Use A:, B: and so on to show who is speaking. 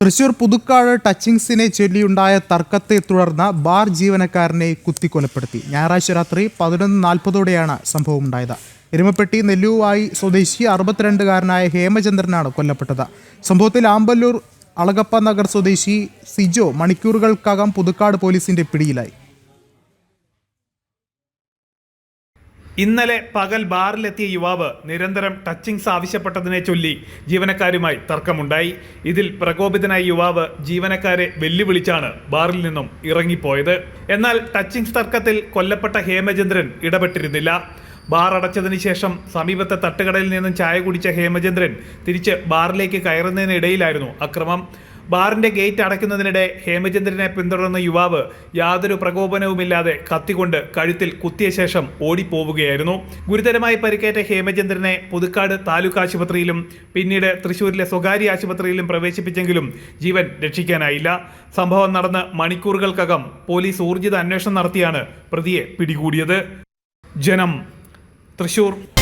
A: തൃശൂർ പുതുക്കാട് ടച്ചിങ്സിനെ ചൊല്ലിയുണ്ടായ തർക്കത്തെ തുടർന്ന് ബാർ ജീവനക്കാരനെ കുത്തിക്കൊലപ്പെടുത്തി. ഞായറാഴ്ച രാത്രി പതിനൊന്ന് നാൽപ്പതോടെയാണ് സംഭവം ഉണ്ടായത് എരുമപ്പെട്ടി നെല്ലുവായി സ്വദേശി അറുപത്തിരണ്ടുകാരനായ ഹേമചന്ദ്രനാണ് കൊല്ലപ്പെട്ടത്. സംഭവത്തിൽ ആമ്പല്ലൂർ അളകപ്പ നഗർ സ്വദേശി സിജോ മണിക്കൂറുകൾക്കകം പുതുക്കാട് പോലീസിന്റെ പിടിയിലായി.
B: ഇന്നലെ പകൽ ബാറിലെത്തിയ യുവാവ് നിരന്തരം ടച്ചിങ്സ് ആവശ്യപ്പെട്ടതിനെ ചൊല്ലി ജീവനക്കാരുമായി തർക്കമുണ്ടായി. ഇതിൽ പ്രകോപിതനായ യുവാവ് ജീവനക്കാരെ വെല്ലുവിളിച്ചാണ് ബാറിൽ നിന്നും ഇറങ്ങിപ്പോയത്. എന്നാൽ ടച്ചിങ്സ് തർക്കത്തിൽ കൊല്ലപ്പെട്ട ഹേമചന്ദ്രൻ ഇടപെട്ടിരുന്നില്ല. ബാർ അടച്ചതിന് ശേഷം സമീപത്തെ തട്ടുകടയിൽ നിന്നും ചായ കുടിച്ച ഹേമചന്ദ്രൻ തിരിച്ച് ബാറിലേക്ക് കയറുന്നതിനിടയിലായിരുന്നു അക്രമം. ബാറിന്റെ ഗേറ്റ് അടയ്ക്കുന്നതിനിടെ ഹേമചന്ദ്രനെ പിന്തുടർന്ന യുവാവ് യാതൊരു പ്രകോപനവുമില്ലാതെ കത്തിക്കൊണ്ട് കഴുത്തിൽ കുത്തിയ ശേഷം ഓടിപ്പോവുകയായിരുന്നു. ഗുരുതരമായി പരിക്കേറ്റ ഹേമചന്ദ്രനെ പുതുക്കാട് താലൂക്ക് ആശുപത്രിയിലും പിന്നീട് തൃശൂരിലെ സ്വകാര്യ ആശുപത്രിയിലും പ്രവേശിപ്പിച്ചെങ്കിലും ജീവൻ രക്ഷിക്കാനായില്ല. സംഭവം നടന്ന് മണിക്കൂറുകൾക്കകം പോലീസ് ഊർജിത അന്വേഷണം നടത്തിയാണ് പ്രതിയെ പിടികൂടിയത്. ജനം തൃശൂർ.